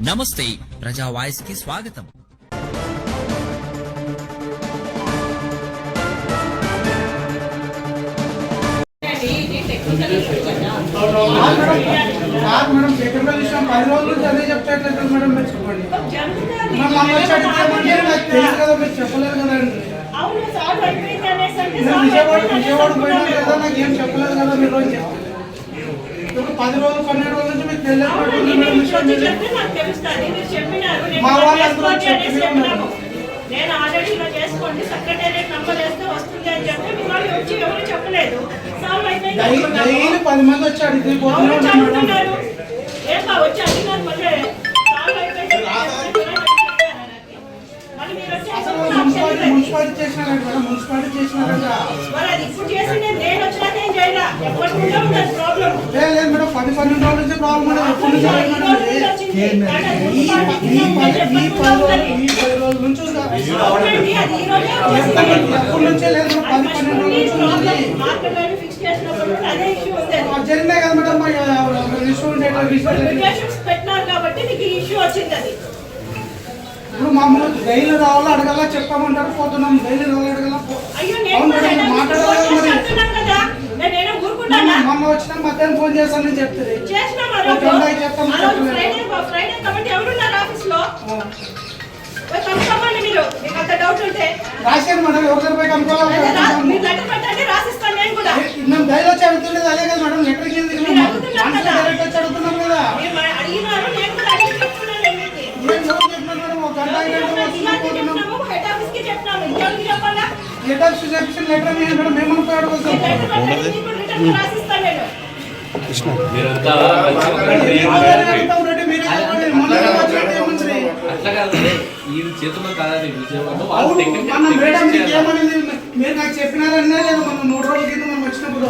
నమస్తే ప్రజా వాయిస్కి స్వాగతం మేడం టెక్నికల్ విషయం పది రోజుల నుంచి అదే చెప్తాట్లేదు మేడం మీరు చెప్పండి. మనం అమ్మ వచ్చి అడిగితే నాకు తెలుసు కదా మీరు చెప్పలేదు విజయవాడ పోయినా కదా నాకు ఏం చెప్పలేదు కదా మీరు రోజు చెప్తే ఇప్పుడు పది రోజులు పన్నెండు రోజుల మా చెప్పి. నేను ఆల్రెడీ ఇలా చేసుకోండి సెక్రటేరియట్ నంబర్ వేస్తే వస్తుంది అని చెప్తే మీ వాళ్ళు వచ్చి ఎవరు చెప్పలేదు. సాల్వ్ అయిపోయింది పది మంది వచ్చి చదువుతున్నారు? ఏం వచ్చి అడిగినారు మళ్ళీ. మున్సిపాలిటీ. మున్సిపాలిటీ చేసినారంట మేడం మున్సిపాలిటీ చేసినారంట మరి అది ఇప్పుడు చేసి నేను వచ్చినాక ఏం చేయాలా ఎప్పటి నుండో ఉన్నది ప్రాబ్లం లేదు లేదు మేడం పది పన్నెండు రోజుల నుంచి ప్రాబ్లం మేడం ఎప్పటి నుంచి లేదు మేడం ఇది. ఈ ఈ పది ఈ పది రోజులు ఈ పది రోజుల నుంచి ఉంది. ఎప్పటి నుంచే లేదు మేడం పది పన్నెండు రోజుల నుంచి ఉంది. అది జరిగినాయి కదా మేడం ఇష్యూ ఉండే ఇష్యూ పెట్టినారు కాబట్టి నీకు ఈ ఇష్యూ వచ్చింది అది ఇప్పుడు మామూలు డైలీ రావాలో అడగల చెప్పామంటారు? పోతున్నాం. డైలీ రావాలో అడగల? మేడం, మొన్న వచ్చిన మధ్యాహ్నం ఫోన్ చేస్తానని చెప్తుంది. ఒక రోజు గంట చెప్తాం మన మేడం మీకు చేయాలి. ఏమనింది మీరు నాకు చెప్పినారన్నా లేదా మనం మూడు రోజుల కింద మనం వచ్చినప్పుడు.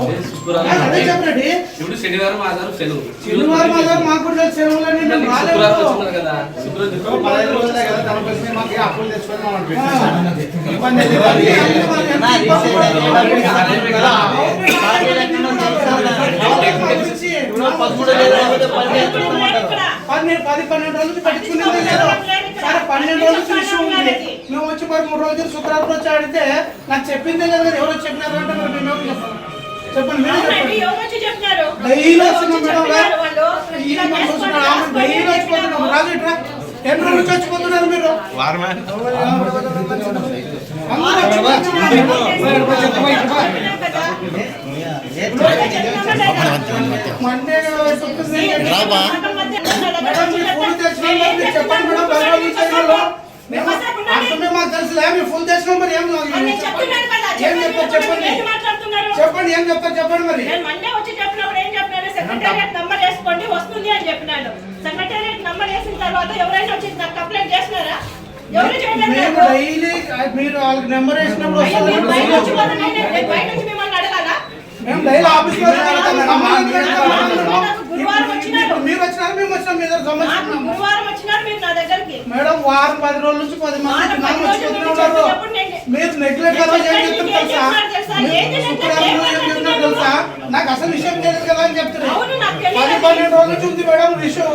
అదే చెప్పండి. ఇప్పుడు శనివారం ఆధారం సెలవు. శనివారం ఆధారం మాకు మేము శుక్రవారం రాలేదు. కదా. దానికోసమే మాకు అప్పులు తెచ్చుకొని మనం. ఇబ్బంది పన్నెండు పది పన్నెండు రోజులు పెట్టుకునేది లేదు సరే పన్నెండు రోజులు ఇష్యూ ఉంది మేము వచ్చి మరి మూడు రోజులు శుక్రవారం వచ్చి అడిగితే నాకు చెప్పిందే కదా ఎవరో చెప్పినారు అంటే మరి మేము చెప్పండి డైలీ వస్తున్నాం మేడం డైలీ వచ్చిపోతున్నాం రాజు ఇట్రా ఎన్ని రోజుల వచ్చిపోతున్నారు మీరు? చెప్పండి మాకు మీరు మరి ఏం నేను చెప్తున్నాను కదా, ఏం చెప్తారు చెప్పండి? చెప్పండి ఏం చెప్తారు చెప్పండి మరి. నేను మండే వచ్చి చెప్పినప్పుడు ఏం చెప్పినాను? సెక్రటేరియట్ నంబర్ వేసుకోండి వస్తుంది అని చెప్పినాను. సెక్రటేరియట్ నంబర్ వేసిన తర్వాత ఎవరైనా వచ్చి నాకు కంప్లైంట్ ఎవరు. డైలీ మీరు వాళ్ళకి నెంబర్ వేసినప్పుడు అయ్యో, వస్తుంది మీరు బయట డైలీ వచ్చి పోతే నేను- నేను బయట వచ్చి మిమ్మల్ని అడగాలా? మేము డైలీ ఆఫీస్లో మీరు వచ్చినారు. మేము వచ్చినాం మీ దగ్గర నాకు సమస్య గురువారం వచ్చినారు మీరు నా దగ్గరికి. మేడం వారం పది రోజుల నుంచి పది మంది మీరు నెగ్లెక్ట్ కదా ఏం చెప్తున్నారు తెలుసా? శుక్రవారం ఏం చెప్తున్నారు? తెలుసా? నాకు అసలు విషయం తెలియదు కదా అని చెప్తున్నారు. పది పన్నెండు రోజుల నుంచి ఉంది మేడం ఇష్యూ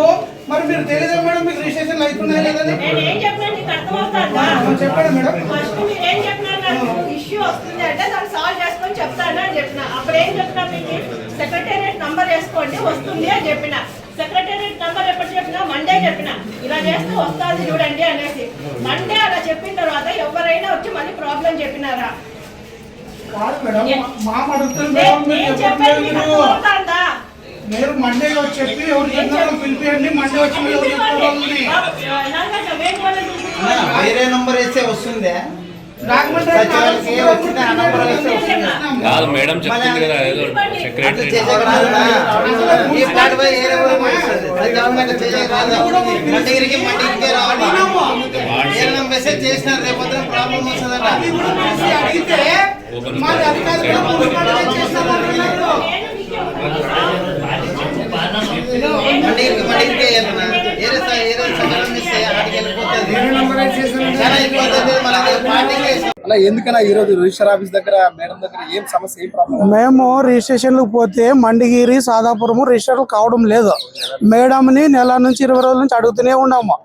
మరి మీరు తెలియదు మేడం మీకు రిజిస్ట్రేషన్ అవుతున్నాయి లేదని నేను ఏం చెప్పినా నీకు అర్థమవుతుందా? చెప్పండి మేడం. ఫస్ట్ మీరు ఏం చెప్పినారు నాకు ఇష్యూ వస్తుంది అంటే దాన్ని సాల్వ్ చేసుకొని చెప్తాను అని చెప్పిన. అప్పుడు ఏం చెప్పినా మీకు? సెక్రటేరియట్ నంబర్ వేసుకోండి వస్తుంది అని చెప్పిన. సెక్రటేరియట్ నంబర్ ఎప్పుడు చెప్పినా? మండే చెప్పిన. ఇలా చేస్తే వస్తుంది చూడండి అనేసి. మండే అలా చెప్పిన తర్వాత ఎవరైనా వచ్చి మళ్ళీ ప్రాబ్లం చెప్పినారా? కాదు మేడం మా అడుగుతుంది మీరు మండే వచ్చి చెప్పి ఎవరు చెప్పినారో పిలిపియండి మండే వచ్చి మీరు చెప్తారో వేరే నంబర్ వేస్తే వస్తుందే. డాక్యుమెంట్ సచివాలయకి వచ్చింది ఆ నంబర్ వేస్తే వస్తుంది? కాదు మేడం చెప్తుంది కదా ఏదో సెక్రటరీ మెసేజ్ చేసినారు రేపొద్దున ప్రాబ్లం వస్తుందట అడిగితే ఇస్తే ఆడికి వెళ్ళిపోతుంది. అవుతుంది. మనకి పార్టీకి అలా ఎందుకన్నా ఈ రోజు రిజిస్టర్ ఆఫీస్ దగ్గర మేడం దగ్గర ఏం సమస్య ఏం ప్రాబ్లం మేము రిజిస్ట్రేషన్లకు పోతే మండిగిరి సాదాపురము రిజిస్టర్ కావడం లేదు. మేడంని నెల నుంచి ఇరవై రోజుల నుంచి అడుగుతూనే ఉన్నాము.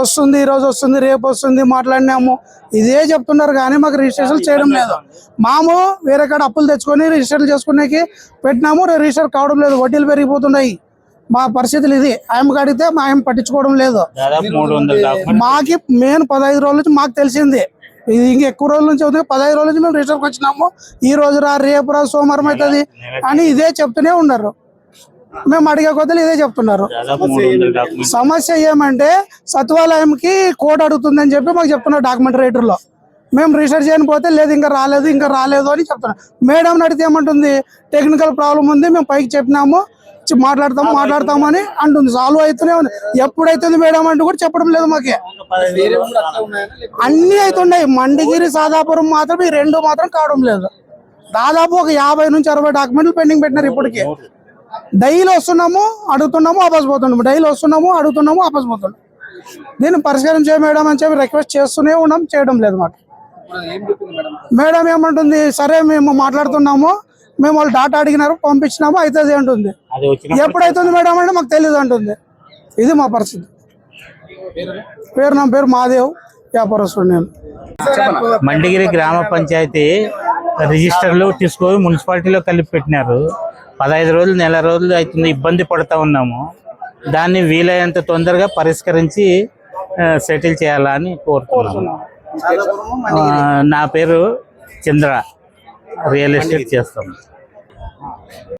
వస్తుంది ఈ రోజు వస్తుంది రేపు వస్తుంది మాట్లాడినాము. ఇదే చెప్తున్నారు కానీ మాకు రిజిస్ట్రేషన్ చేయడం లేదు. మాము వేరే కాడ అప్పులు తెచ్చుకొని రిజిస్టర్ చేసుకునేకి పెట్టినాము రిజిస్టర్ కావడం లేదు. వడ్డీలు పెరిగిపోతున్నాయి. మా పరిస్థితులు ఇది. ఆయనకు అడిగితే మా ఆయన పట్టించుకోవడం లేదు. మాకి మెయిన్ పదహైదు రోజుల నుంచి మాకు తెలిసింది. ఇది ఇంక ఎక్కువ రోజుల నుంచి అవుతుంది. పదహైదు రోజుల నుంచి మేము రిజిస్టర్కి వచ్చినాము. ఈ రోజు రా రేపు రా సోమవారం అవుతుంది అని ఇదే చెప్తూనే ఉన్నారు. మేము అడిగే కొద్దలు ఇదే చెప్తున్నారు. సమస్య ఏమంటే సచివాలయంకి కోడ్ అడుగుతుందని చెప్పి మాకు చెప్తున్నారు డాక్యుమెంట్ రైటర్లో మేము రిజిస్టర్ చేయని పోతే లేదు ఇంకా రాలేదు ఇంకా రాలేదు అని చెప్తున్నాం మేడం అడిగితే ఏమంటుంది? టెక్నికల్ ప్రాబ్లం ఉంది మేము పైకి చెప్పినాము. మాట్లాడతాం మాట్లాడతామని అంటుంది. సాల్వ్ అవుతూనే ఉంది. ఎప్పుడైతుంది మేడం అంటూ కూడా చెప్పడం లేదు మాకే. అన్ని అవుతున్నాయి మండిగిరి సాదాపురం మాత్రం ఈ రెండు మాత్రం కావడం లేదు. దాదాపు ఒక యాభై నుంచి అరవై డాక్యుమెంట్లు పెండింగ్ పెట్టినారు ఇప్పటికి. డైలీ వస్తున్నాము అడుగుతున్నాము వాపస్ పోతున్నాము. డైలీ వస్తున్నాము అడుగుతున్నాము వాపస్ పోతున్నాం దీన్ని పరిష్కారం చేయ మేడం అని చెప్పి రిక్వెస్ట్ చేస్తూనే ఉన్నాం. చేయడం లేదు మాకు. మేడం ఏమంటుంది? సరే మేము మాట్లాడుతున్నాము. మేము వాళ్ళు డాటా అడిగినారు పంపించినాము అవుతుంది అంటుంది. ఎప్పుడైతుంది మేడం అంటే మాకు తెలియదు అంటుంది. ఇది మా పరిస్థితి. పేరు నా పేరు మాదేవ్ వ్యాపారస్తుడు నేను. మండిగిరి గ్రామ పంచాయతీ రిజిస్టర్లు తీసుకొని మున్సిపాలిటీలో కలిపి పెట్టినారు. పదహైదు రోజులు నెల రోజులు అవుతుంది ఇబ్బంది పడుతూ ఉన్నాము. దాన్ని వీలైనంత తొందరగా పరిష్కరించి సెటిల్ చేయాలని కోరుతున్నాము. నా పేరు చంద్ర. రియల్ ఎస్టేట్ చేస్తాం.